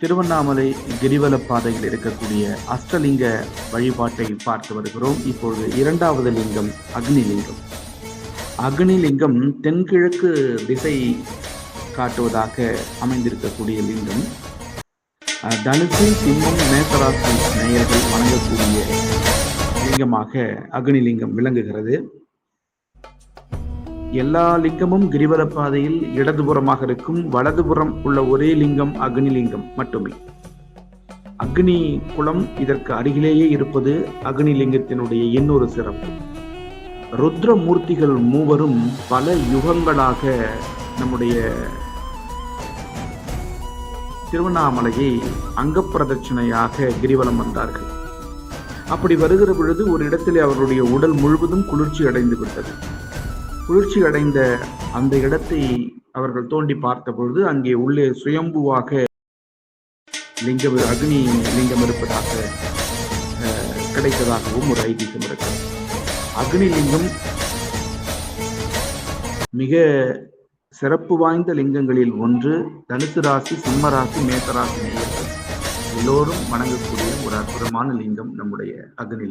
திருவண்ணாமலை கிரிவல பாதையில் இருக்கக்கூடிய அஷ்டலிங்க வழிபாட்டை பார்த்து வருகிறோம். இப்பொழுது இரண்டாவது லிங்கம் அக்னி லிங்கம் அக்னி லிங்கம் தென்கிழக்கு திசை காட்டுவதாக அமைந்திருக்கக்கூடிய லிங்கம். தனுசு சிம்மம் மேசராசி நேயர்கள் வணங்கக்கூடிய லிங்கமாக அக்னி லிங்கம் விளங்குகிறது. எல்லா லிங்கமும் கிரிவல பாதையில் இடதுபுறமாக இருக்கும். வலதுபுறம் உள்ள ஒரே லிங்கம் அக்னி லிங்கம் மட்டுமே. அக்னி குளம் இதற்கு அருகிலேயே இருப்பது அக்னி லிங்கத்தினுடைய இன்னொரு சிறப்பு. ருத்ர மூர்த்திகள் மூவரும் பல யுகங்களாக நம்முடைய திருவண்ணாமலையை அங்கப்பிரதட்சணையாக கிரிவலம் வந்தார்கள். அப்படி வருகிற பொழுது ஒரு இடத்திலே அவர்களுடைய உடல் முழுவதும் குளிர்ச்சி அடைந்து விட்டது. குளிர்ச்சி அடைந்த அந்த இடத்தை அவர்கள் தோண்டி பார்த்த பொழுது அங்கே உள்ளே சுயம்புவாக லிங்கம் அக்னி லிங்கம் இருப்பதாக கிடைத்ததாகவும் ஒரு ஐதீகம் இருக்கிறது அக்னி லிங்கம் மிக சிறப்பு வாய்ந்த லிங்கங்களில் ஒன்று. தனுசு ராசி சிம்ம ராசி மேசராசி நேயர்கள் எல்லோரும் வணங்கக்கூடிய ஒரு அற்புதமான லிங்கம் நம்முடைய அக்னி